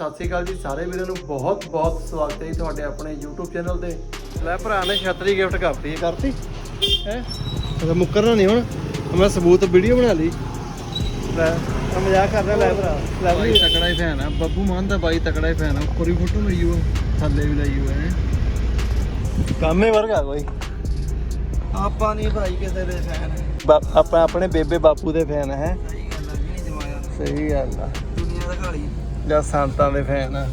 ਸਤਿ ਸ਼੍ਰੀ ਅਕਾਲ ਜੀ ਸਾਰੇ ਵੀਰਾਂ ਨੂੰ ਬਹੁਤ ਬਹੁਤ ਸਵਾਗਤ ਹੈ ਜੀ ਤੁਹਾਡੇ ਆਪਣੇ YouTube ਚੈਨਲ ਤੇ। ਲੈ ਭਰਾ ਨੇ ਛਤਰੀ ਗਿਫਟ ਕਰਤੀ ਕਰਤੀ? ਹੈ? ਅਸਾਂ ਮੁੱਕਰਨਾ ਨਹੀਂ ਹੁਣ ਮੈਂ ਸਬੂਤ ਵੀਡੀਓ ਬਣਾ ਲਈ। ਲੈ ਮੈਂ ਮਜ਼ਾਕ ਕਰਦਾ ਲੈ ਭਰਾ। ਲੈ ਬਾਈ ਤਕੜਾ ਹੀ ਫੈਨ ਆ। ਬੱਬੂ ਮਾਨ ਦਾ ਬਾਈ ਤਕੜਾ ਹੀ ਫੈਨ ਆ। ਉੱਪਰ ਵੀ ਫੋਟੋ ਲਈ ਉਹ ਥੱਲੇ ਵੀ ਲਈ ਹੋਏ ਹੈ। ਕਾਮੇ ਵਰਗਾ ਕੋਈ। ਆਪਾਂ ਨਹੀਂ ਭਾਈ ਕਿਸੇ ਦੇ ਫੈਨ ਆਪਾਂ ਆਪਣੇ ਬੇਬੇ ਬਾਪੂ ਦੇ ਫੈਨ ਹੈ? ਸਹੀ ਗੱਲ ਆ। ਦੁਨੀਆ ਦਿਖਾ ਲਈ ਜਾਂ ਸੰਤਾਂ ਦੇ ਫੈਨ ਆ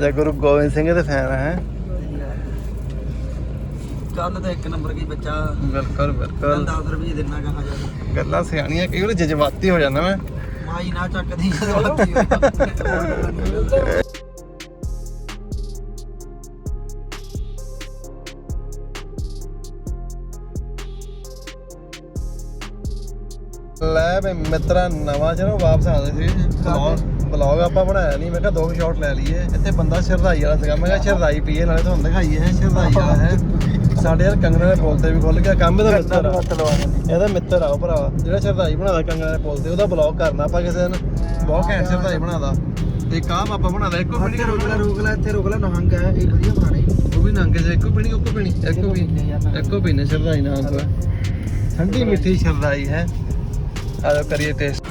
ਜਾਂ ਗੁਰੂ ਗੋਬਿੰਦ ਸਿੰਘ ਦੇ ਫੈਨ ਹੈ? ਕੱਲ ਤਾਂ ਇੱਕ ਨੰਬਰ ਕੀ ਬੱਚਾ? ਬਿਲਕੁਲ ਬਿਲਕੁਲ। 10 ਰੁਪਏ ਦੇਣਾ ਕਹਾ ਜਾ ਗੱਲਾਂ ਸਿਆਣੀਆਂ ਕਈ ਵਾਰ ਜਜ਼ਬਾਤੀ ਹੋ ਜਾਂਦਾ ਮੈਂ। ਮਾਈ ਨਾ ਚੱਕਦੀ ਲੈ ਬਈ ਮਿੱਤਰਾ ਨਵਾਂ ਚਲੋ ਵਾਪਸ ਆ ਗਏ ਸੀ ਬਲੌਗ ਆਪਾਂ ਬਣਾਇਆ ਨਹੀਂ ਮੈਂ ਕਿਹਾ ਦੋ ਸ਼ਾਟ ਲੈ ਲਈਏ। ਇੱਥੇ ਬੰਦਾ ਸ਼ਰਦਾਈ ਵਾਲਾ ਸੀਗਾ ਮੈਂ ਕਿਹਾ ਸ਼ਰਦਾਈ ਪੀਏ ਨਾਲੇ ਤੁਹਾਨੂੰ ਦਿਖਾਈਏ ਹੈ ਸ਼ਰਦਾਈ ਵਾਲਾ ਹੈ। ਸਾਡੇ ਯਾਰ ਕੰਗਣੇ ਦੇ ਪੁੱਲ ਤੇ ਵੀ ਖੁੱਲ ਗਿਆ ਕੰਮ ਇਹਦਾ ਮਿੱਤਰ ਆ। ਇਹਦਾ ਮਿੱਤਰ ਆ ਉਹ ਭਰਾ ਜਿਹੜਾ ਸ਼ਰਦਾਈ ਬਣਾਦਾ ਕੰਗਣੇ ਦੇ ਪੁੱਲ ਤੇ ਉਹਦਾ ਬਲੌਗ ਕਰਨਾ ਆਪਾਂ ਕਿਸੇ ਦਿਨ। ਬਹੁਤ ਘੈਂਟ ਸ਼ਰਦਾਈ ਬਣਾਦਾ ਤੇ ਕਾਹ ਆਪਾਂ ਬਣਾਦਾ ਇੱਕੋ ਪੀਣੀ ਰੁਕ ਲੈ ਰੁਕ ਲੈ ਇੱਥੇ ਰੁਕ ਲੈ ਨਹੰਗ ਹੈ ਇਹ ਵਧੀਆ ਬਣਾਣੀ ਉਹ ਵੀ ਨੰਗੇ ਸੇ ਇੱਕੋ ਪੀਣੀ ਇੱਕੋ ਪੀਣੀ ਇੱਕੋ ਵੀ ਇੱਕੋ ਪੀਣੇ ਸ਼ਰਦਾਈ ਨਾਲ। ਠੰਡੀ ਮਿੱਠੀ ਸ਼ਰਦਾਈ ਹੈ। ਆ ਲੋ ਕਰੀਏ ਟੇਸਟ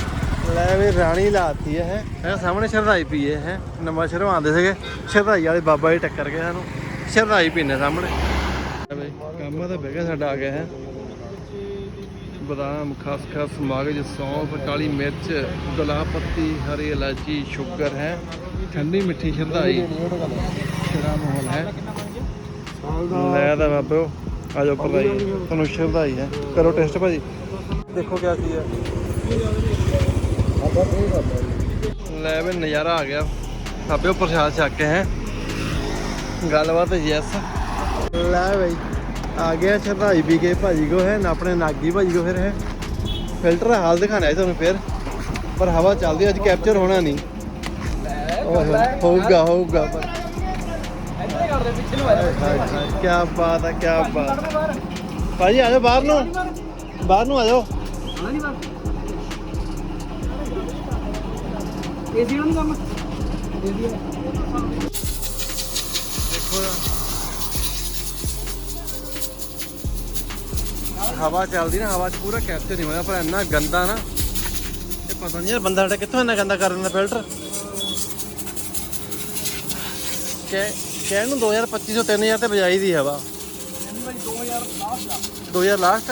ਲੈ ਵੀ ਰਾਣੀ ਲਾਤੀ ਹੈ ਇਹ ਸਾਹਮਣੇ ਸ਼ਰਧਾਈ ਪੀਏ ਹੈ ਨਵਾਂ ਸ਼ਹਿਰੋਂ ਸੀਗੇ। ਸ਼ਰਦਾਈ ਵਾਲੇ ਬਾਬਾ ਜੀ ਟੱਕਰ ਗਏ ਸਾਨੂੰ। ਸ਼ਰਦਾਈ ਪੀਨੇ ਸਾਹਮਣੇ। ਕੰਮ ਤਾਂ ਬਹਿ ਗਿਆ ਸਾਡਾ ਆ ਗਿਆ ਹੈ। ਬਦਾਮ ਖਸਖਸ ਮਗਜ, ਸੌਂਫ, ਕਾਲੀ ਮਿਰਚ, ਗੁਲਾਬ ਪੱਤੀ, ਹਰੀ ਇਲਾਚੀ, ਸ਼ੂਗਰ ਹੈ। ਠੰਡੀ ਮਿੱਠੀ ਸ਼ਰਧਾਈ। ਸ਼ਰਾ ਮਾਹੌਲ ਹੈ। ਲੈ ਤਾਂ ਬਾਬਿਓ ਆ ਜਾਓ ਭਾਈ ਤੁਹਾਨੂੰ ਸ਼ਰਧਾਈ ਹੈ। ਕਰੋ ਟੈਸਟ ਭਾਜੀ। ਦੇਖੋ ਕਿਆ ਕੀ ਹੈ। ਲੈ ਵੀ ਨਜ਼ਾਰਾ ਆ ਗਿਆ। ਸਾਬਿਓ ਪ੍ਰਸ਼ਾਦ ਛੱਕ ਕੇ ਹੈ। ਗੱਲਬਾਤ ਯੈਸ ਲੈ ਬਈ, ਆ ਗਿਆ ਸ਼ਰਦਾਈ ਵੀ ਕੇ ਭਾਜੀ ਕੋ ਹੈ ਨਾ ਆਪਣੇ ਨਾਗੀ ਭਾਜੀ ਕੋ ਫਿਰ ਹੈ। ਫਿਲਟਰ ਹਾਲ ਦਿਖਾਣਾ ਹੈ ਤੁਹਾਨੂੰ ਫਿਰ। ਪਰ ਹਵਾ ਚੱਲਦੀ, ਅੱਜ ਕੈਪਚਰ ਹੋਣਾ ਨਹੀਂ। ਹੋਊਗਾ ਹੋਊਗਾ। ਪਰ ਕੀ ਬਾਤ ਹੈ ਕੀ ਬਾਤ। ਭਾਜੀ ਆ ਜਾਓ ਬਾਹਰ ਨੂੰ। ਬਾਹਰ ਨੂੰ ਆ ਜਾਓ। ਹਵਾ ਚੱਲਦੀ ਨਾ ਹਵਾ 'ਚ ਪੂਰਾ ਕੈਪਚਰ ਨਹੀਂ ਹੋਇਆ ਪਰ ਇੰਨਾ ਗੰਦਾ ਨਾ ਇਹ ਪਤਾ ਨਹੀਂ ਯਾਰ ਬੰਦਾ ਸਾਡਾ ਕਿੱਥੋਂ ਇੰਨਾ ਗੰਦਾ ਕਰ ਦਿੰਦਾ ਫਿਲਟਰ ਕਹਿਣ ਨੂੰ 2025 ਤੋਂ 3000 ਤੇ ਬਜਾਈ ਦੀ ਹਵਾ। 2000 ਲਾਸਟ 2000 ਲਾਸਟ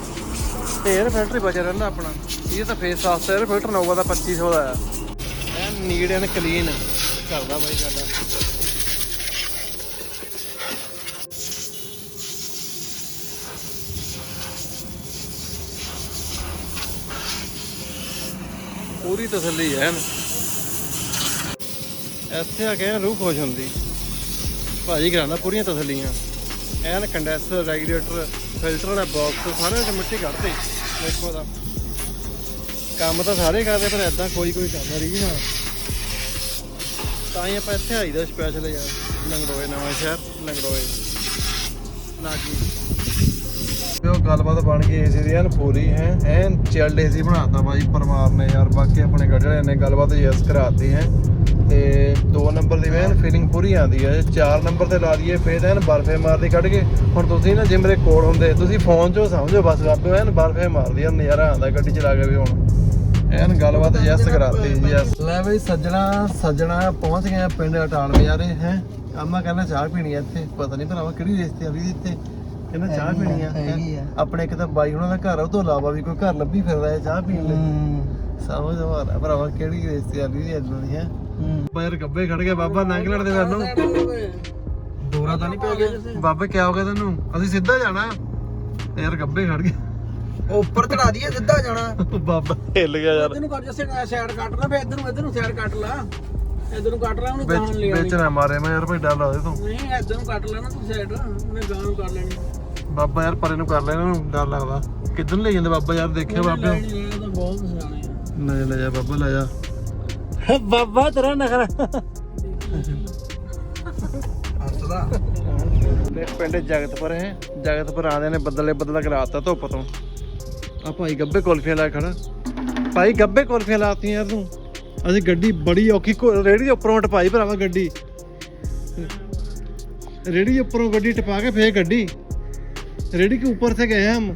ਤੇ 에ਅਰ ਫਿਲਟਰ ਹੀ ਬਚਿਆ ਰਹਿੰਦਾ ਆਪਣਾ। ਇਹ ਤਾਂ ਫੇਸ ਸਸਤਾ 에ਅਰ ਫਿਲਟਰ ਨੋਵਾ ਦਾ 2500 ਦਾ ਆ ਐ ਨੀਟ ਐਂਡ ਕਲੀਨ ਕਰਦਾ ਬਾਈ ਸਾਡਾ। ਪੂਰੀ ਤਸੱਲੀ ਹੈ ਐਨ। ਇੱਥੇ ਆ ਕੇ ਰੂਹ ਖੁਸ਼ ਹੁੰਦੀ। ਭਾਜੀ ਕਰਾਂਦਾ ਪੂਰੀਆਂ ਤਸੱਲੀਆਂ। ਐਨ ਕੰਡੈਂਸਰ ਰੈਗੂਲੇਟਰ ਫਿਲਟਰ ਦਾ ਬਾਕਸ ਸਾਰੇ ਤੇ ਮਿੱਟੀ ਕੱਢਦੇ ਦੇਖੋ ਦਾ ਕੰਮ ਤਾਂ ਸਾਰੇ ਕਰਦੇ, ਪਰ ਐਦਾਂ ਕੋਈ ਕੋਈ ਕਰਦਾ ਰਹੀ ਨਾ। ਤਾਂ ਹੀ ਆਪਾਂ ਇੱਥੇ ਆਈਦਾ ਸਪੈਸ਼ਲ ਯਾਰ, ਲੰਗੜੋਏ, ਨਵਾਂ ਸ਼ਹਿਰ, ਲੰਗੜੋਏ। ਨਾਗੀ। ਉਹ ਗੱਲਬਾਤ ਬਣ ਗਈ ਏਸੀ ਦੀ, ਐਨ ਪੂਰੀ, ਹੈ? ਐਨ ਚਿਲਡ ਏਸੀ ਬਣਾਤਾ ਬਾਈ ਪਰਮਾਰ ਨੇ ਯਾਰ, ਬਾਕੀ ਆਪਣੇ ਗੱਡੇ ਵਾਲਿਆਂ ਨੇ ਗੱਲਬਾਤ ਯੈਸ ਕਰਾਤੀ, ਹੈ? ਤੇ 2 ਨੰਬਰ ਦੀ ਵੈਨ ਫੀਲਿੰਗ ਪੂਰੀ ਆਉਂਦੀ ਹੈ। 4 ਨੰਬਰ ਤੇ ਲਾ ਦਈਏ ਫੇਰ ਐਨ ਬਰਫੇ ਮਾਰਦੀ ਕੱਢ ਕੇ। ਹੁਣ ਤੁਸੀਂ ਨਾ ਜੇ ਮੇਰੇ ਕੋਲ ਹੁੰਦੇ ਤੁਸੀਂ ਫੋਨ 'ਚੋਂ ਸਮਝੋ ਬਸ ਬਾਬੇ ਐਨ ਬਰਫੇ ਮਾਰਦੀ ਆ ਨਜ਼ਾਰਾ ਆਉਂਦਾ ਗੱਡੀ ਚਲਾ ਕੇ ਵੀ ਹੁਣ। ਐਨ ਗੱਲਬਾਤ ਯੈਸ ਕਰਾਤੀ ਯੈਸ ਲੈ ਬਈ ਸੱਜਣਾ ਸੱਜਣਾ ਪਹੁੰਚ ਗਏ ਆ ਪਿੰਡ ਅਟਾਲ ਬਾਜ਼ਾਰੇ ਹੈ? ਆਮਾ ਕਹਿੰਦਾ ਚਾਹ ਪੀਣੀ ਆ ਇੱਥੇ। ਪਤਾ ਨਹੀਂ ਭਰਾਵਾ ਕਿਹੜੀ ਰਿਸ਼ਤੇਦਾਰੀ ਦੀ ਇੱਥੇ। ਕਹਿੰਦਾ ਚਾਹ ਪੀਣੀ ਆ ਆ। ਆਪਣੇ ਇੱਕ ਤਾਂ ਬਾਈ ਉਹਨਾਂ ਦਾ ਘਰ ਆ, ਉਹ ਤੋਂ ਇਲਾਵਾ ਵੀ ਕੋਈ ਘਰ ਲੱਭੀ ਫਿਰਦਾ ਹੈ ਚਾਹ ਪੀਣ ਲਈ। ਸਮਝ ਆ ਭਰਾਵਾ ਕਿਹੜੀ ਰਿਸ਼ਤੇਦਾਰੀ ਦੀ ਇਦਾਂ ਦੀ ਹੈ? ਬਾਹਰ ਗੱਬੇ ਖੜ ਗਿਆ ਬਾਬਾ ਨੰਗ ਲੜਦੇ ਸਾਨੂੰ। ਦੋਰਾ ਤਾਂ ਨਹੀਂ ਪੈ ਗਿਆ। ਬਾਬੇ ਕਿਆ ਹੋ ਗਿਆ ਤੈਨੂੰ? ਅਸੀਂ ਸਿੱਧਾ ਜਾਣਾ। ਯਾਰ ਗੱਬੇ ਖੜ ਗਏ। ਉਹ ਉੱਪਰ ਚੜਾ ਦਈਏ ਸਿੱਧਾ ਜਾਣਾ। ਬਾਬਾ। ਹਿੱਲ ਗਿਆ ਯਾਰ। ਤੈਨੂੰ ਕਰ ਜਸੇ ਸਾਈਡ ਕੱਟ ਲਾ ਫੇਰ ਇਧਰ ਨੂੰ ਇਧਰ ਨੂੰ ਸਾਈਡ ਕੱਟ ਲਾ। ਇਧਰ ਨੂੰ ਕੱਟ ਲਾ ਉਹਨੂੰ ਗਾਂ ਵਿੱਚ ਲੈ ਵਿੱਚ ਨਾ ਮਾਰੇ ਮੈਂ ਯਾਰ ਭਾਈ ਡਰ ਲੱਗਦਾ ਤੂੰ। ਨਹੀਂ ਇਧਰ ਨੂੰ ਕੱਟ ਲੈਣਾ ਤੂੰ ਸਾਈਡ ਉਹਨੇ ਗਾਂ ਨੂੰ ਕਰ ਲੈਣੀ। ਬਾਬਾ ਯਾਰ ਪਰੇ ਨੂੰ ਕਰ ਲੈ ਇਹਨੂੰ ਡਰ ਲੱਗਦਾ। ਕਿੱਧਰ ਨੂੰ ਲੈ ਜਾਂਦੇ ਬਾਬਾ ਯਾਰ ਦੇਖਿਆ ਬਾਬੇ। ਲੈਣੀ ਇਹ ਤਾਂ ਬਹੁਤ ਸਿਆਣੇ ਆ। ਲੈ ਲੈ ਜਾ ਬਾਬਾ ਲੈ ਜਾ। ਬਾਬਾ ਤੇਰਾ ਨਖਰਾ। ਹੱਸਦਾ। ਨੇ ਪਿੰਡ ਜਗਤਪੁਰ ਹੈ। ਜਗਤਪੁਰ ਆਂਦੇ ਨੇ ਬੱਦਲੇ ਬੱਦਲਾ ਕਰਾਤਾ ਧੁੱਪ ਤੋਂ। ਆ ਭਾਈ ਗੱਬੇ ਕੁਲਫੀਆਂ ਲਾ ਖੜਾ। ਭਾਈ ਗੱਬੇ ਕੁਲਫੀਆਂ ਲਾਤੀਆਂ ਯਾਰ ਤੂੰ। ਅਸੀਂ ਗੱਡੀ ਬੜੀ ਔਖੀ ਰੇੜੀ ਦੇ ਉੱਪਰੋਂ ਟਪਾਈ ਭਰਾਵਾ ਗੱਡੀ। ਰੇੜੀ ਉੱਪਰੋਂ ਗੱਡੀ ਟਪਾ ਕੇ ਫੇਰ ਗੱਡੀ। ਰੇੜੀ ਕੇ ਉੱਪਰ ਤੇ ਗਏ ਹਮ?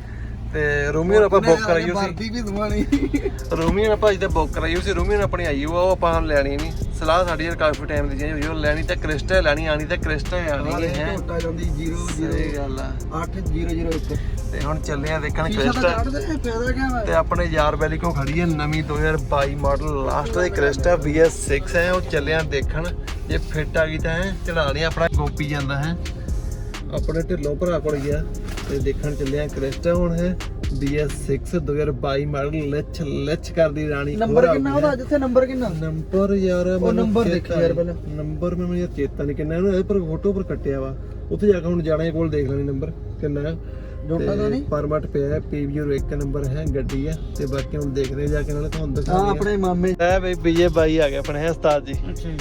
ਤੇ ਰੂਮੀ ਨੂੰ ਆਪਾਂ ਬੁੱਕ ਕਰਾਈਓ ਸੀ। ਵੀ ਦਵਾਣੀ ਰੂਮੀ ਨੇ ਭਾਜੀ ਤੇ ਬੁੱਕ ਕਰਾਈਓ ਸੀ। ਰੂਮੀ ਨੇ ਆਪਣੀ ਆਈ ਉਹ ਆਪਾਂ ਲੈਣੀ ਨਹੀਂ। ਸਲਾਹ ਸਾਡੀ ਯਾਰ ਕਾਫੀ ਟਾਈਮ ਦੀ ਹੋਈ ਉਹ ਲੈਣੀ ਤਾਂ ਕ੍ਰਿਸਟਾ ਲੈਣੀ ਆਣੀ ਤਾਂ ਕ੍ਰਿਸਟਾ ਆਣੀ ਹੈ। ਝੋਟਾ ਜਾਂਦੀ 0 ਸਹੀ ਗੱਲ ਆ। 8001 ਤੇ ਹੁਣ ਚੱਲੇ ਆ ਦੇਖਣ ਸ਼ੀਸ਼ਾ ਤਾਂ ਕ੍ਰਿਸਟਾ ਕੱਢ ਦੇ ਫਾਇਦਾ ਕੀ ਹੈ ਤੇ ਆਪਣੇ ਯਾਰ ਬੈਲੀ ਕੋ ਖੜੀ ਹੈ ਨਵੀਂ 2022 ਮਾਡਲ। ਲਾਸਟ ਦੀ ਕ੍ਰਿਸਟਾ BS6 ਹੈ ਉਹ ਚੱਲੇ ਆ ਦੇਖਣ। ਜੇ ਫਿੱਟ ਆ ਗਈ ਤਾਂ ਚੜਾ ਲਈ ਆਪਣਾ। ਗੋਪੀ ਜਾਂਦਾ ਹੈ। ਆਪਣੇ ਢਿੱਲੋਂ ਭਰਾ ਕੋਲ ਗਿਆ। ਤੇ ਦੇਖਣ ਚੱਲੇ ਆ ਕ੍ਰਿਸਟਾ ਹੁਣ ਹੈ BS6 2022 ਮਾਡਲ ਲੱਛ ਲੱਛ ਕਰਦੀ ਰਾਣੀ ਨੰਬਰ ਕਿੰਨਾ ਉਹਦਾ ਜਿੱਥੇ ਨੰਬਰ ਕਿੰਨਾ? ਨੰਬਰ ਯਾਰ ਮੈਨੂੰ ਨੰਬਰ ਦੇਖੀ ਯਾਰ। ਪਹਿਲਾਂ। ਨੰਬਰ ਮੈਨੂੰ ਯਾਰ ਚੇਤਾ ਨਹੀਂ ਕਿੰਨਾ ਇਹਨੂੰ ਪਰ ਫੋਟੋ ਪਰ ਕੱਟਿਆ ਵਾ। ਉੱਥੇ ਜਾ ਕੇ ਹੁਣ ਜਾਣਾ ਕੋਲ ਦੇਖ ਲੈਣੀ ਨੰਬਰ ਕਿੰਨਾ। ਹੈ ਜੋਟਾ ਤਾਂ ਨਹੀਂ? ਪਰਮਟ ਪਿਆ ਹੈ ਪੀਵੀਓ ਇੱਕ ਨੰਬਰ ਹੈ ਗੱਡੀ ਹੈ। ਤੇ ਬਾਕੀ ਹੁਣ ਦੇਖਦੇ ਜਾ ਕੇ ਨਾਲੇ ਤੁਹਾਨੂੰ ਹਾਂ ਦਿਖਾਉਂਦੇ ਆਪਣੇ ਮਾਮੇ। ਹੈ ਬਈ ਵਿਜੇ ਬਾਈ ਆ ਗਏ ਆਪਣੇ ਹੈ ਉਸਤਾਦ ਜੀ। ਅੱਛਾ ਜੀ।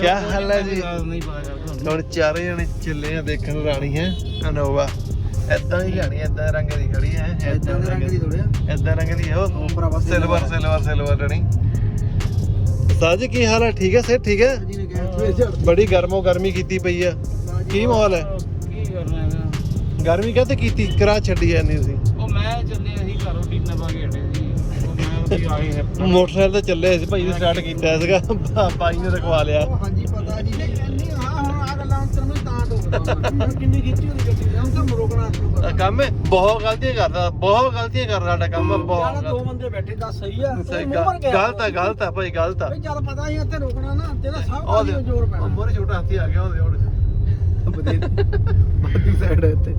ਕੀ ਹਾਲ ਹੈ ਜੀ? ਨਹੀਂ ਪਾਇਆ ਕਰਦਾ ਹੁਣ ਚਾਰੇ ਜਣੇ ਚੱਲੇ ਆ ਦੇਖਣ ਰਾਣੀ ਹੈ ਅਨੋਵਾ ਐਦਾਂ ਹੀ ਜਾਣੀ ਐਦਾਂ ਰੰਗ ਦੀ ਖੜੀ ਹੈ ਇਦਾਂ ਦੇ ਰੰਗ ਦੀ ਥੋੜਿਆ ਐਦਾਂ ਰੰਗ ਦੀ ਹੈ ਉਹ ਭਰਾਵਾ ਸਿਲਵਰ ਸਿਲਵਰ ਸਿਲਵਰ ਰਣੀ ਉਸਤਾਦ ਜੀ ਕੀ ਹਾਲ ਹੈ ਠੀਕ ਹੈ ਸੇ ਠੀਕ ਹੈ ਬੜੀ ਗਰਮੋ ਗਰਮੀ ਕੀਤੀ ਪਈ ਆ ਕੀ ਮਾਹੌਲ ਹੈ ਕੀ ਕਰਨਾ ਹੈਗਾ? ਗਰਮੀ ਕਾਹਤੇ ਕੀਤੀ? ਕਰਾ ਛੱਡੀ ਐ ਨਹੀਂ ਤੁਸੀਂ। ਉਹ ਮੈਂ ਚੱਲੇ ਅਸੀਂ ਘਰੋਂ ਡੀਨਾ ਪਾ ਕੇ ਹਟੇ ਸੀ ਮੋਟਰਸਾਈਕਲ ਤੇ ਚੱਲੇ ਸੀ ਭਾਈ ਨੇ ਸਟਾਰਟ ਕੀਤਾ ਸੀਗਾ। ਬਾਈ ਨੇ ਰਖਵਾ ਲਿਆ। ਕਿੰਨੀ ਖਿੱਚੀ ਹੋਈ ਗੱਡੀ ਹੁਣ ਤਾਂ ਰੋਕਣਾ ਸ਼ੁਰੂ ਕਰ ਆਹ ਕੰਮ ਹੈ ਬਹੁਤ ਗਲਤੀਆਂ ਕਰਦਾ ਬਹੁਤ ਗਲਤੀਆਂ ਕਰਦਾ ਸਾਡਾ ਕੰਮ ਆ, ਬਹੁਤ ਦੋ ਗਲਤ- ਬੰਦੇ ਬੈਠੇ ਤਾਂ ਸਹੀ ਆ। ਸਹੀ ਗਿਆ। ਗਲਤ ਹੈ ਗਲਤ ਹੈ ਭਾਈ ਗਲਤ ਆ। ਬਈ ਚੱਲ ਪਤਾ ਸੀ ਇੱਥੇ ਰੋਕਣਾ ਨਾ ਤੇਰਾ ਸਭ ਉਹ ਤੋਂ ਜ਼ੋਰ ਪੈਣਾ। ਮੋਰੇ ਛੋਟਾ ਹਾਥੀ ਆ ਗਿਆ ਉਹਦੇ ਹੁਣ ਬਦੇ ਬਾਕੀ ਸਾਈਡ ਹੈ ਇੱਥੇ।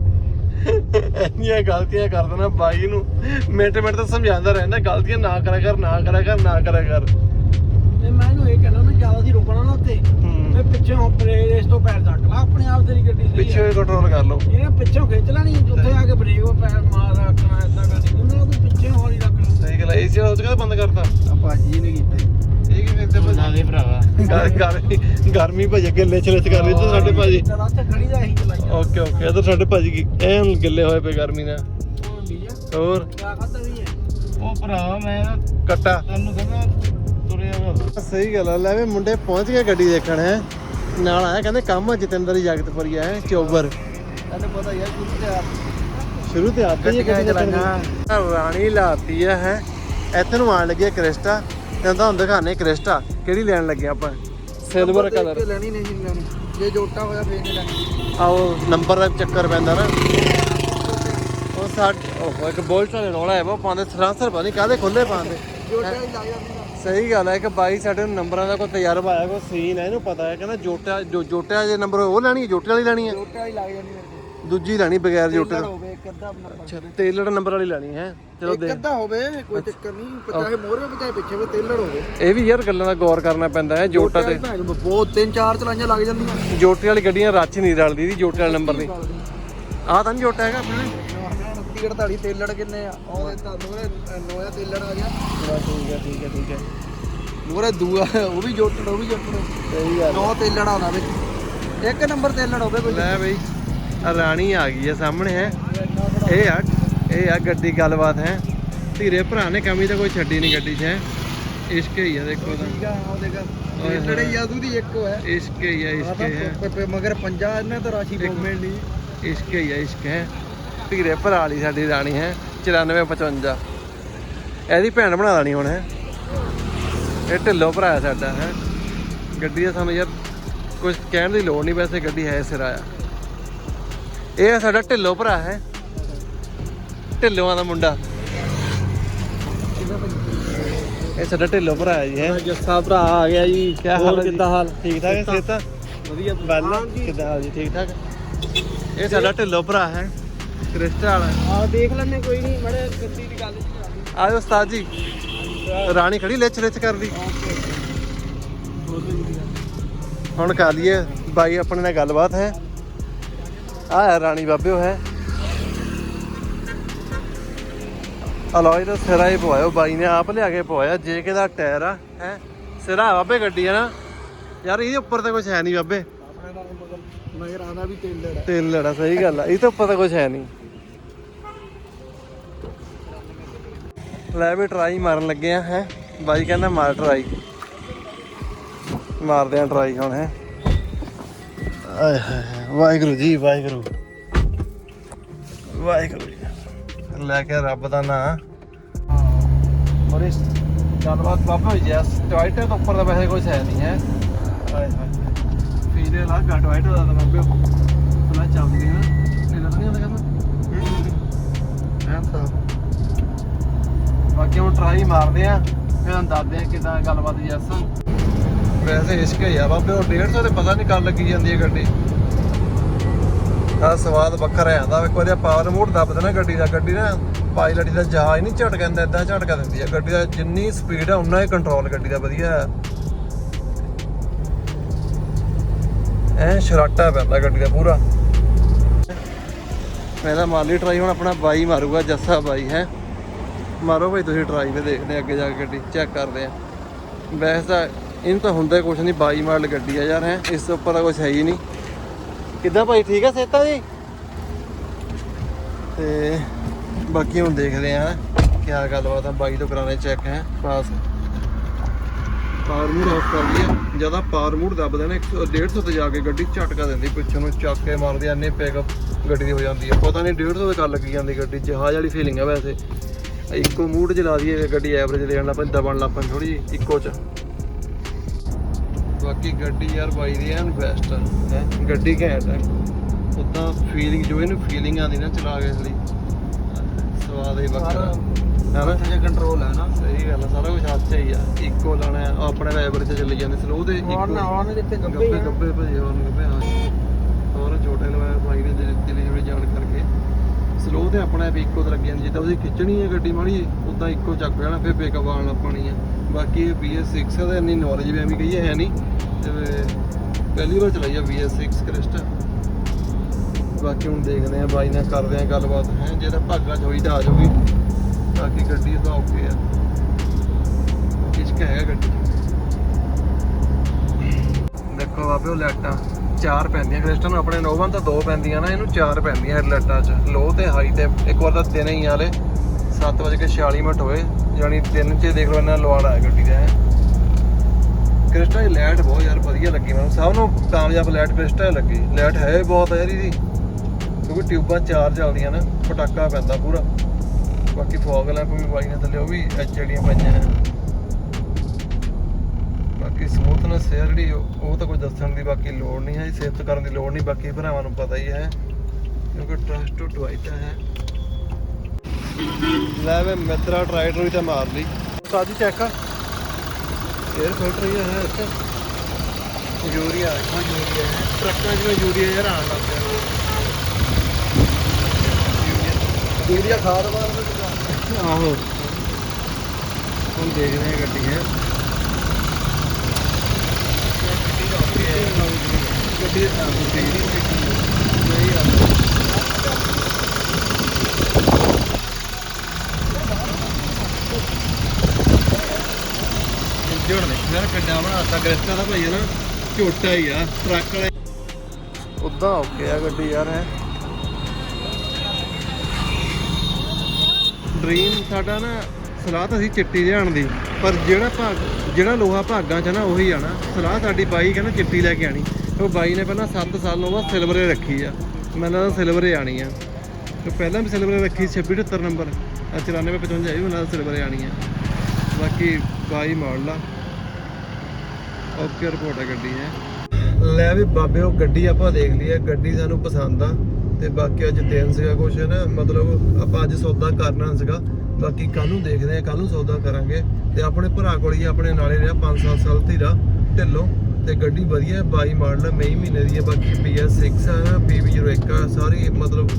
ਇੰਨੀਆਂ ਗਲਤੀਆਂ ਕਰ ਦੇਣਾ ਬਾਈ ਨੂੰ। ਮਿੰਟ ਮਿੰਟ ਤਾਂ ਸਮਝਾਉਂਦਾ ਰਹਿੰਦਾ ਗਲਤੀਆਂ ਨਾ ਕਰਿਆ ਕਰ ਨਾ ਕਰਿਆ ਕਰ ਨਾ ਕਰਿਆ ਕਰ। ਤੇ ਮੈਂ ਇਹਨੂੰ ਇਹ ਕਹਿਣਾ ਜ਼ਿਆਦਾ ਸੀ ਰੋਕਣਾ ਨਾ ਉੱਤੇ। ਹੂੰ। ਤੇ ਪਿੱਛੋਂ ਬ੍ਰੇਕ ਇਸ ਤੋਂ ਪੈਰ ਚੱਕ ਲਾ ਆਪਣੇ ਆਪ ਤੇਰੀ ਗੱਡੀ ਸਹੀ ਪਿੱਛੇ ਹੈ ਕੰਟਰੋਲ ਕਰ ਲਓ। ਇਹਨੇ ਪਿੱਛੋਂ ਖਿੱਚ ਲੈਣੀ ਉੱਥੇ ਆ ਕੇ ਬ੍ਰੇਕ ਉਹ ਪੈਰ ਮਾਰ ਰੱਖਣਾ ਏਦਾਂ ਕਰਨੀ ਉਹਨਾਂ ਤੂੰ ਪਿੱਛੇ ਹੌਲੀ ਰੱਖਣਾ ਸਹੀ ਗੱਲ ਹੈ ਏਸੀ ਉਹ ਕਿਹਦਾ ਬੰਦ ਕਰਤਾ? ਆ ਭਾਜੀ ਨੇ ਕੀਤਾ ਜੀ। ਇਹ ਕੀ ਕਰਦੇ ਭਾਜੀ ਭਰਾਵਾ। ਗਰ- ਗਰਮੀ ਗਰਮੀ ਭਾਜੀ ਅੱਗੇ ਲਿਚ ਲਿਚ ਕਰ ਰਹੀ ਤੇ ਸਾਡੇ ਭਾਜੀ। ਚਲ ਉੱਥੇ ਖੜੀ ਦਾ ਅਸੀਂ ਚਲਾਈ ਓਕੇ ਓਕੇ ਇਧਰ ਸਾਡੇ ਭਾਜੀ ਕੀ ਐਨ ਗਿੱਲੇ ਹੋਏ ਪਏ ਗਰਮੀ ਨਾਲ। ਹੋਰ? ਕਿਆ ਖਾਦਾ ਵੀ ਹੈ ਉਹ ਭਰਾ ਮੈਂ ਕੱਟਾ। ਤੈਨੂੰ ਕਹਿੰਦਾ ਵਾ ਸਹੀ ਗੱਲ ਆ ਲੈ ਵੇ ਮੁੰਡੇ ਪਹੁੰਚ ਗਏ ਗੱਡੀ ਦੇਖਣ ਹੈ। ਨਾਲ ਆਇਆ ਕਹਿੰਦੇ ਕੰਮ ਆ ਜਤਿੰਦਰ ਦੀ ਜਗਤਪੁਰੀਆ ਹੈ ਚੋਬਰ। ਤੈਨੂੰ ਪਤਾ ਯਾਰ ਕੁਝ ਤੇ ਆ ਸ਼ੁਰੂ ਤੇ ਆਪ ਹੀ ਇਹ ਗੱਡੀ ਗੱਡੀਆਂ ਚਲਾਈਆਂ। ਰਾਣੀ ਲਾਤੀ ਆ ਹੈ। ਇੱਥੇ ਨੂੰ ਆਣ ਲੱਗੀ ਆ ਕ੍ਰਿਸਟਾ ਤੇ ਤੁਹਾਨੂੰ ਦਿਖਾਣੇ ਕ੍ਰਿਸਟਾ ਕਿਹੜੀ ਲੈਣ ਲੱਗੇ ਆਪਾਂ। ਸਿਲਵਰ ਕਲਰ ਲੈਣੀ ਨਹੀਂ ਜੀ ਲੈਣੀ। ਜੇ ਜੋਟਾ ਹੋਇਆ ਫੇਰ ਨਹੀਂ ਲੈਣੀ। ਆਓ ਨੰਬਰ ਦਾ ਚੱਕਰ ਪੈਂਦਾ ਨਾ। ਉਹ ਸਾਡ ਉਹ ਇੱਕ ਬੋਲਟ ਵਾਲੇ ਰੋਲਾ ਹੈ ਉਹ ਪਾਉਂਦੇ ਸਰਾਂਸਰ ਪਤਾ ਨਹੀਂ ਕਾਹਦੇ ਖੁੱਲੇ ਪਾਉਂਦੇ। ਜੋਟਾ ਹੀ ਜਾਂਦੀ ਨਾ ਸਹੀ ਗੱਲ ਹੈ ਕਿ ਬਾਈ ਸਾਡੇ ਨੂੰ ਨੰਬਰਾਂ ਦਾ ਕੋਈ ਤਜਰਬਾ ਆਇਆ ਕੋਈ ਸੀਨ ਹੈ ਇਹਨੂੰ ਪਤਾ ਹੈ। ਕਹਿੰਦਾ ਜੋਟਾ ਜੋ ਜੋਟਿਆ ਜੇ ਨੰਬਰ ਉਹ ਲੈਣੀ ਹੈ ਜੋਟੇ ਵਾਲੀ ਲੈਣੀ ਹੈ? ਜੋਟਾ ਹੀ ਲੱਗ ਜਾਂਦੀ ਮੇਰੇ ਕੋਲ। ਦੂਜੀ ਲੈਣੀ ਬਗੈਰ ਜੋਟੇ ਟੇਲਰ ਤੋਂ। ਹੋਵੇ ਇੱਕ ਅੱਧਾ ਨੰਬਰ ਅੱਛਾ ਤੇਲੜ ਨੰਬਰ ਵਾਲੀ ਲੈਣੀ ਹੈ ਚਲੋ ਇੱਕ ਦੇਖ। ਅੱਧਾ ਹੋਵੇ ਕੋਈ ਚੱਕਰ ਨਹੀਂ ਪਚਾਏ ਮੋਰੇ ਪਚਾਏ ਪਿੱਛੇ ਵੀ ਤੇਲੜ ਹੋਵੇ। ਇਹ ਵੀ ਯਾਰ ਗੱਲਾਂ ਦਾ ਗੌਰ ਕਰਨਾ ਪੈਂਦਾ ਹੈ ਜੋਟਾ ਤੇ। ਬਹੁਤ ਤਿੰਨ ਚਾਰ ਚਲਾਈਆਂ ਲੱਗ ਜਾਂਦੀਆਂ। ਜੋਟੇ ਵਾਲੀ ਗੱਡੀਆਂ ਰੱਛ ਨਹੀਂ ਰਲਦੀ ਦੀ ਜੋਟੇ ਵਾਲੇ ਨੰਬਰ ਦੀ। ਆਹ ਤਾਂ ਨਹੀਂ ਜੋਟਾ ਹੈਗਾ ਆਪਣੇ। 48 ਤੇਲੜ ਕਿੰਨੇ ਆ? ਉਹਦੇ ਤਾਂ ਮੋਰੇ ਨੋਇਆ ਤੇਲੜ ਆ ਗਿਆ। ਠੀਕ ਹੈ ਠੀਕ ਹੈ ਠੀਕ ਹੈ। ਮੋਰੇ ਦੂਆ ਉਹ ਵੀ ਜੋਟੜ ਉਹ ਵੀ ਜੋਟੜ ਸਹੀ ਗੱਲ ਨੌ ਤੇਲੜ ਆਉਂਦਾ ਵਿੱਚ ਇੱਕ ਨੰਬਰ ਤੇਲੜ ਹੋਵੇ ਕੋਈ। ਲੈ ਬਈ ਆ ਰਾਣੀ ਆ ਗਈ ਹੈ ਸਾਹਮਣੇ ਹੈ। ਇਹ ਆ ਇਹ ਆ ਗੱਡੀ ਗੱਲਬਾਤ ਹੈ। ਧੀਰੇ ਭਰਾ ਨੇ ਕਮੀ ਤਾਂ ਕੋਈ ਛੱਡੀ ਨਹੀਂ ਗੱਡੀ 'ਚ ਹੈ। ਇਸ਼ਕ ਹੀ ਆ ਦੇਖੋ ਤਾਂ। ਠੀਕ ਆ ਉਹ ਦੇਖ। ਹੀ ਆ ਦੀ ਇੱਕ ਹੈ। ਇਸ਼ਕ ਹੀ ਆ ਇਸ਼ਕ ਹੀ ਮਗਰ ਪੰਜਾ ਇਹਨਾਂ ਤਾਂ ਰਾਸ਼ੀ ਬਹੁਤ ਮਿਲਣੀ ਇਸ਼ਕ ਹੀ ਆ ਇਸ਼ਕ ਹੈ। ਧੀਰੇ ਭਰਾ ਵਾਲੀ ਸਾਡੀ ਰਾਣੀ ਹੈ 9455 ਇਹਦੀ ਭੈਣ ਬਣਾ ਲੈਣੀ ਹੁਣ ਹੈ। ਇਹ ਢਿੱਲੋ ਭਰਾ ਸਾਡਾ ਹੈ। ਗੱਡੀ ਦਾ ਸਾਨੂੰ ਯਾਰ ਕੁਝ ਕਹਿਣ ਦੀ ਲੋੜ ਨਹੀਂ ਵੈਸੇ ਗੱਡੀ ਹੈ ਸਿਰਾ ਆ ਇਹ ਸਾਡਾ ਢਿੱਲੋ ਭਰਾ ਹੈ। ਢਿੱਲੋਆਂ ਦਾ ਮੁੰਡਾ। ਇਹ ਸਾਡਾ ਢਿੱਲੋ ਭਰਾ ਹੈ ਜੀ ਹੈ। ਜੱਸਾ ਭਰਾ ਆ ਗਿਆ ਜੀ। ਕਿਆ ਹਾਲ? ਕਿੱਦਾਂ ਹਾਲ? ਠੀਕ ਠਾਕ ਹੈ ਸੇਤਾ ਵਧੀਆ ਬੱਲ? ਕਿੱਦਾਂ ਹਾਲ ਜੀ? ਠੀਕ ਠਾਕ? ਇਹ ਸਾਡਾ ਢਿੱਲੋ ਭਰਾ ਹੈ। ਕ੍ਰਿਸਟਲ ਆ ਦੇਖ ਲੈਣੇ ਕੋਈ ਨਹੀਂ ਮੜੇ ਗੱਡੀ ਦੀ ਗੱਲ ਜੀ। ਆਜੋ ਉਸਤਾਦ ਜੀ। ਰਾਣੀ ਖੜੀ ਲਿਚ ਲਿਚ ਕਰਦੀ ਹੁਣ ਕਰ ਲਈਏ। ਬਾਈ ਆਪਣੇ ਨਾਲ ਗੱਲਬਾਤ ਹੈ। ਆ ਹੈ ਰਾਣੀ ਬਾਬਿਓ ਹੈ। ਅਲੋਏ ਦਾ ਸਿਰਾ ਹੀ ਪਵਾਇਓ ਬਾਈ ਨੇ ਆਪ ਲਿਆ ਕੇ ਪਵਾਇਆ ਜੇ ਕਿ ਦਾ ਟਾਇਰ ਆ ਹੈ। ਸਿਰਾ ਬਾਬੇ ਗੱਡੀ ਹੈ ਨਾ। ਯਾਰ ਇਹਦੇ ਉੱਪਰ ਤਾਂ ਕੁਝ ਹੈ ਨਹੀਂ ਬਾਬੇ। ਆਪਣੇ ਨਾਲ ਮਗਰ ਮਗਰ ਆਂਦਾ ਵੀ ਤੇਲ ਲੜਾ ਤੇਲ ਲੜਾ ਸਹੀ ਗੱਲ ਆ। ਇਹ ਤਾਂ ਉੱਪਰ ਤਾਂ ਕੁਝ ਹੈ ਨਹੀਂ। ਲੈ ਵੀ ਟਰਾਈ ਮਾਰਨ ਲੱਗੇ ਆ ਹੈ। ਬਾਈ ਕਹਿੰਦਾ ਮਾਰ ਟਰਾਈ ਮਾਰਦੇ ਆ ਟਰਾਈ ਹੁਣ ਹੈ। ਆਏ ਹਾਏ ਹਾਏ, ਵਾਹਿਗੁਰੂ ਜੀ ਵਾਹਿਗੁਰੂ। ਵਾਹਿਗੁਰੂ ਜੀ। ਲੈ ਕੇ ਰੱਬ ਦਾ ਨਾਂ। ਔਰ ਇਸ ਗੱਲਬਾਤ ਬਾਬਾ ਹੋਈ ਜੈਸ ਟਵਾਈਟਰ ਤੋਂ ਉੱਪਰ ਦਾ ਵੈਸੇ ਕੁਝ ਹੈ ਨਹੀਂ ਹੈ। ਆਏ ਹਾਏ। ਫੀਲੇ ਲਾ ਘਟ ਟਵਾਈਟਰ ਦਾ ਤਾਂ ਬਾਬੇ ਪਲਾ ਚੱਲਦੀ ਹੈ ਨਾ ਇਹ ਨਹੀਂ ਹੁੰਦਾ ਕਰਨਾ ਐਂ ਤਾਂ। ਬਾਕੀ ਹੁਣ ਟਰਾਈ ਮਾਰਦੇ ਆ ਫਿਰ ਤੁਹਾਨੂੰ ਦੱਸਦੇ ਆ ਕਿਦਾਂ ਗੱਲਬਾਤ ਜੈਸ ਵੈਸੇ ਇਸ਼ਕ ਹੀ ਆ ਬਾਬੇ ਉਹ 150 ਤੇ ਪਤਾ ਨਹੀਂ ਕਰ ਲੱਗੀ ਜਾਂਦੀ ਹੈ ਗੱਡੀ। ਆ ਸਵਾਦ ਵੱਖਰਾ ਆਂਦਾ ਇੱਕ ਵਾਰੀ ਪਾਵਰ ਮੋਡ ਦੱਬ ਦੇਣਾ ਗੱਡੀ ਦਾ ਗੱਡੀ ਨਾ ਪਾਇਲਟ ਦਾ ਜਹਾਜ਼ ਨਹੀਂ ਝਟਕ ਜਾਂਦਾ ਇਦਾਂ ਝਟਕਾ ਦਿੰਦੀ ਆ। ਗੱਡੀ ਦਾ ਜਿੰਨੀ ਸਪੀਡ ਆ ਉਨਾ ਹੀ ਕੰਟਰੋਲ ਗੱਡੀ ਦਾ ਵਧੀਆ ਹੈ ਐ ਸ਼ਰਾਟਾ ਪੈਂਦਾ ਗੱਡੀ ਦਾ ਪੂਰਾ। ਮੇਰਾ ਮਾਲੀ ਟਰਾਈ ਹੁਣ ਆਪਣਾ ਬਾਈ ਮਾਰੂਗਾ, ਜੱਸਾ ਬਾਈ ਹੈ। ਮਾਰੋ ਭਾਈ ਤੁਸੀਂ ਟਰਾਈ ਤੇ ਦੇਖਦੇ ਅੱਗੇ ਜਾ ਕੇ ਗੱਡੀ ਚੈੱਕ ਕਰਦੇ ਆ। ਵੈਸੇ ਤਾਂ ਇਹਨੂੰ ਤਾਂ ਹੁੰਦਾ ਕੁਝ ਨਹੀਂ, ਬਾਈ ਮਾਡਲ ਗੱਡੀ ਆ ਯਾਰ, ਹੈ। ਇਸ ਤੋਂ ਉੱਪਰ ਤਾਂ ਕੁਝ ਹੈ ਹੀ ਨਹੀਂ। ਕਿੱਦਾਂ ਭਾਈ, ਠੀਕ ਆ ਸੇਤਾ ਜੀ? ਤੇ ਬਾਕੀ ਹੁਣ ਦੇਖਦੇ ਆ ਕੀ ਗੱਲਬਾਤ ਆ, ਬਾਈ ਤੋਂ ਕਰਾਣੇ ਚੈੱਕ ਹੈ ਪਾਸ ਪਾਵਰ ਮੂਡ ਆਫ ਕਰ ਲਿਆ ਜ਼ਿਆਦਾ ਪਾਵਰ ਮੂਡ ਦੱਬਦੇ ਨੇ 150 ਤੇ ਜਾ ਕੇ ਗੱਡੀ ਝਟਕਾ ਦਿੰਦੀ, ਪਿੱਛੋਂ ਨੂੰ ਚੱਕ ਕੇ ਮਾਰਦੀ, ਐਨੇ ਪਿਕਅਪ ਗੱਡੀ ਦੀ ਹੋ ਜਾਂਦੀ ਹੈ। ਪਤਾ ਨਹੀਂ 150 ਤੇ ਗੱਲ ਲੱਗੀ ਜਾਂਦੀ ਗੱਡੀ, ਜਹਾਜ਼ ਵਾਲੀ ਫੀਲਿੰਗ ਆ ਵੈਸੇ। ਇੱਕੋ ਮੂਡ ਚ ਲਾ ਦਈਏ ਗੱਡੀ ਐਵਰੇਜ ਲੈਣ ਲੱਗ ਪੈਂਦੀ ਦਬਣ ਲੱਗ ਪੈਂਦੀ ਥੋੜੀ ਜਿਹੀ, ਇੱਕੋ ਚ। ਬਾਕੀ ਗੱਡੀ ਯਾਰ ਬਾਈ ਦੀ ਐਨ ਬੈਸਟ ਹੈ? ਗੱਡੀ ਘੈਂਟ ਹੈ ਉਦਾਂ ਫੀਲਿੰਗ ਜੋ ਇਹਨੂੰ ਫੀਲਿੰਗ ਆਉਂਦੀ ਨਾ ਚਲਾ ਕੇ ਇਸ ਲਈ ਸਵਾਦ ਹੀ ਵੱਖਰਾ। ਨਾ ਤੇ ਕੰਟਰੋਲ ਹੈ ਨਾ। ਸਹੀ ਗੱਲ ਆ ਸਾਰਾ ਕੁਝ ਹੱਥ 'ਚ ਹੀ ਆ। ਇੱਕੋ ਲਾਣਾ ਹੈ, ਉਹ ਆਪਣੇ ਐਵਰੇਜ ਤੇ ਚੱਲੀ ਜਾਂਦੇ ਸਲੋ ਤੇ ਹੋਰ ਨਾ ਇੱਕੋ ਆਉਣ ਜਿੱਥੇ ਗੱਬੇ ਗੱਬੇ ਗੱਬੇ ਭਾਜੀ ਹੋਰ ਗੱਬੇ ਹਾਂ। ਹੋਰ ਛੋਟੇ ਲਵਾਇਆ ਬਾਈ ਨੇ ਦਿੱਲੀ ਜਿਹੜੀ ਜਾਣ ਕਰਕੇ। ਸਲੋ ਤੇ ਆਪਣਾ ਵੀ ਇੱਕੋ ਤੇ ਲੱਗ ਜਾਂਦੀ ਜਿੱਦਾਂ ਉਹਦੀ ਖਿੱਚਣੀ ਹੈ ਗੱਡੀ ਮਾੜੀ ਉਦਾਂ ਇੱਕੋ ਚੱਕ ਜਾਣਾ ਫਿਰ ਪਿਕਅਪ ਲੱਗ ਪਾਣੀ ਹੈ ਬਾਕੀ ਇਹ BS6 ਦਾ ਇੰਨੀ ਨੌਲੇਜ ਵੀ ਐਵੇਂ ਕਹੀਏ ਹੈ ਨਹੀਂ ਤੇ ਪਹਿਲੀ ਵਾਰ ਚਲਾਈ ਆ BS6 ਕ੍ਰਿਸਟਾ। ਬਾਕੀ ਹੁਣ ਦੇਖਦੇ ਆ ਬਾਈ ਨਾਲ ਕਰਦੇ ਆ ਗੱਲਬਾਤ ਹੈ ਜੇ ਤਾਂ ਭਾਗਾ ਚ ਹੋਈ ਤਾਂ ਆ ਜਾਊਗੀ। ਬਾਕੀ ਗੱਡੀ ਤਾਂ ਓਕੇ ਆ। ਕਿਸ਼ਕ ਹੈਗਾ ਗੱਡੀ ਦੇਖੋ ਬਾਬੇ, ਉਹ ਚਾਰ ਪੈਂਦੀਆਂ। ਕ੍ਰਿਸਟਨ ਆਪਣੇ ਨੋਵਾਂ ਤਾਂ ਦੋ ਪੈਂਦੀਆਂ ਨਾ, ਇਹਨੂੰ ਚਾਰ ਪੈਂਦੀਆਂ ਇਹ 'ਚ। ਲੋ ਤੇ ਹਾਈ ਤੇ ਇੱਕ ਵਾਰ ਤਾਂ ਦਿਨ ਹੀ ਆਲੇ 7:46 ਮਿੰਟ ਹੋਏ। ਯਾਨੀ ਦਿਨ 'ਚ ਦੇਖ ਲਓ ਇਹਨਾਂ ਲਵਾੜ ਆਇਆ ਗੱਡੀ ਦਾ। ਕ੍ਰਿਸਟਾ ਦੀ ਲਾਈਟ ਬਹੁਤ ਯਾਰ ਵਧੀਆ ਲੱਗੀ ਮੈਨੂੰ। ਸਭ ਨੂੰ ਕਾਮਯਾਬ ਲਾਈਟ ਕ੍ਰਿਸਟਾ ਲੱਗੀ। ਲਾਈਟ ਹੈ ਹੀ ਬਹੁਤ ਯਾਰ ਇਹਦੀ। ਕਿਉਂਕਿ ਟਿਊਬਾਂ ਚਾਰ ਚੱਲਦੀਆਂ ਨਾ, ਪਟਾਕਾ ਪੈਂਦਾ ਪੂਰਾ। ਬਾਕੀ ਫੌਗ ਲੈਂਪ ਵੀ ਬਾਈ ਨੇ ਥੱਲੇ, ਉਹ ਵੀ ਐਚਡੀਆਂ ਪਈਆਂ ਨੇ। ਬਾਕੀ ਸਮੂਥਨੈਸ ਹੈ ਜਿਹੜੀ, ਉਹ ਤਾਂ ਕੋਈ ਦੱਸਣ ਦੀ ਬਾਕੀ ਲੋੜ ਨਹੀਂ ਹੈ ਸਿਫਤ ਕਰਨ ਦੀ ਲੋੜ ਨਹੀਂ, ਬਾਕੀ ਭਰਾਵਾਂ ਨੂੰ ਪਤਾ ਹੀ ਹੈ, ਕਿਉਂਕਿ ਟਰਸਟ ਟੂ ਟਵਾਈਟਾ ਹੈ। ਲੈ ਵੇ ਮਿੱਤਰਾ ਟਰਾਈ ਟਰੂਈ ਤੇ ਮਾਰ ਲਈ। ਸਾਜੀ ਚੈੱਕ 에ਅਰ ਫਿਲਟਰ ਹੀ ਹੈ ਇੱਥੇ। ਯੂਰੀਆ ਹਾਂ ਯੂਰੀਆ ਹੈ। ਟਰੱਕਾਂ 'ਚ ਯੂਰੀਆ ਯਾਰ ਆਣ ਲੱਗ ਪਿਆ ਯੂਰੀਆ। ਖਾਦ ਮਾਰ ਆਹੋ। ਹੁਣ ਦੇਖਦੇ ਹਾਂ ਗੱਡੀ ਹੈ। ਗੱਡੀ ਨਹੀਂ ਆ ਜੋੜ ਯਾਰ ਬਣਾਤਾ ਗ੍ਰਸਟਾ ਦਾ ਭਾਈ ਹੈ ਨਾ। ਝੋਟਾ ਹੀ ਆ ਟਰੱਕ ਵਾਲੇ। ਉਦਾਂ ਓਕੇ ਆ ਗੱਡੀ ਯਾਰ ਹੈ। ਡ੍ਰੀਮ ਸਾਡਾ ਨਾ ਸਲਾਹ ਤਾਂ ਸੀ ਚਿੱਟੀ ਲਿਆਉਣ ਦੀ, ਪਰ ਜਿਹੜਾ ਭਾਗ, ਜਿਹੜਾ ਲੋਹਾ ਭਾਗਾਂ ਚ ਨਾ ਉਹੀ ਆਣਾ ਸਲਾਹ ਸਾਡੀ ਬਾਈ ਕਹਿੰਦਾ ਚਿੱਟੀ ਲੈ ਕੇ ਆਣੀ ਉਹ ਬਾਈ ਨੇ ਪਹਿਲਾਂ 7 ਸਾਲ ਨੂੰ ਸਿਲਵਰੇ ਰੱਖੀ ਆ। ਮੈਨੂੰ ਲੱਗਦਾ ਸਿਲਵਰੇ ਆਣੀ ਆ। ਤੇ ਪਹਿਲਾਂ ਵੀ ਸਿਲਵਰੇ ਰੱਖੀ 2678 ਨੰਬਰ। ਆ 9455 ਵੀ ਉਹਨਾਂ ਸਿਲਵਰੇ ਆਣੀ ਆ। ਬਾਕੀ ਬਾਈ ਮਾਡਲ ਆ। ਓਕੇ ਰਿਪੋਰਟ ਹੈ ਗੱਡੀ ਹੈ ਲੈ ਵੀ ਬਾਬੇ, ਉਹ ਗੱਡੀ ਆਪਾਂ ਦੇਖ ਲਈ ਹੈ ਗੱਡੀ ਸਾਨੂੰ ਪਸੰਦ ਆ। ਤੇ ਬਾਕੀ ਅੱਜ ਦਿਨ ਸੀਗਾ ਕੁਛ ਨਾ, ਮਤਲਬ ਆਪਾਂ ਅੱਜ ਸੌਦਾ ਕਰਨਾ ਸੀਗਾ, ਬਾਕੀ ਕੱਲ ਨੂੰ ਦੇਖਦੇ ਆ ਕੱਲ ਨੂੰ ਸੌਦਾ ਕਰਾਂਗੇ। ਤੇ ਆਪਣੇ ਭਰਾ ਕੋਲ ਹੀ ਆਪਣੇ ਨਾਲੇ ਰਿਹਾ 5-7 ਸਾਲ ਧੀਰਾ, ਢਿੱਲੋਂ। ਤੇ ਗੱਡੀ ਵਧੀਆ ਹੈ 22 ਮਾਡਲ ਮਈ ਮਹੀਨੇ ਦੀ ਹੈ ਬਾਕੀ BS6 ਆ ਨਾ PB01 ਆ ਸਾਰੀ ਮਤਲਬ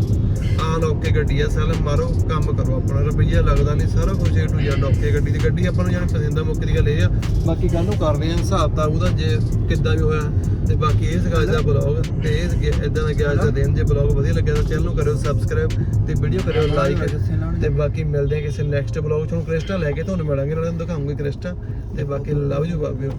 ਆਲ ਓਕੇ ਗੱਡੀ ਆ ਸੈਲ ਮਾਰੋ ਕੰਮ ਕਰੋ ਆਪਣਾ ਰੁਪਈਆ ਲੱਗਦਾ ਨਹੀਂ ਸਾਰਾ ਕੁਝ ਏ ਟੂ ਜ਼ੈਡ ਓਕੇ ਗੱਡੀ ਦੀ ਗੱਡੀ ਆਪਾਂ ਨੂੰ ਜਾਨ ਪਸੰਦ ਆ ਮੁੱਕ ਦੀ ਗੱਲ ਇਹ ਆ ਬਾਕੀ ਕੱਲ ਨੂੰ ਕਰਦੇ ਆ ਹਿਸਾਬ ਤਾਂ ਉਹਦਾ ਜੇ ਕਿੱਦਾਂ ਵੀ ਹੋਇਆ ਤੇ ਬਾਕੀ ਇਹ ਸੀਗਾ ਅੱਜ ਦਾ ਬਲੌਗ ਤੇ ਇਹ ਇਦਾਂ ਦਾ ਗਿਆ ਅੱਜ ਦਾ ਦਿਨ ਜੇ ਬਲੌਗ ਵਧੀਆ ਲੱਗਿਆ ਤਾਂ ਚੈਨਲ ਨੂੰ ਕਰਿਓ ਸਬਸਕ੍ਰਾਈਬ ਤੇ ਵੀਡੀਓ ਕਰਿਓ ਲਾਈਕ ਤੇ ਬਾਕੀ ਮਿਲਦੇ ਆ ਕਿਸੇ ਨੈਕਸਟ ਬਲੌਗ ਚ ਹੁਣ ਕ੍ਰਿਸਟਾ ਲੈ ਕੇ ਤੁਹਾਨੂੰ ਮਿਲਾਂਗੇ ਨਾਲੇ ਦਿਖਾਉਂਗੇ ਕ੍ਰਿਸਟਾ ਤੇ ਬਾਕੀ ਲਵ ਯੂ ਬਾਬਿਓ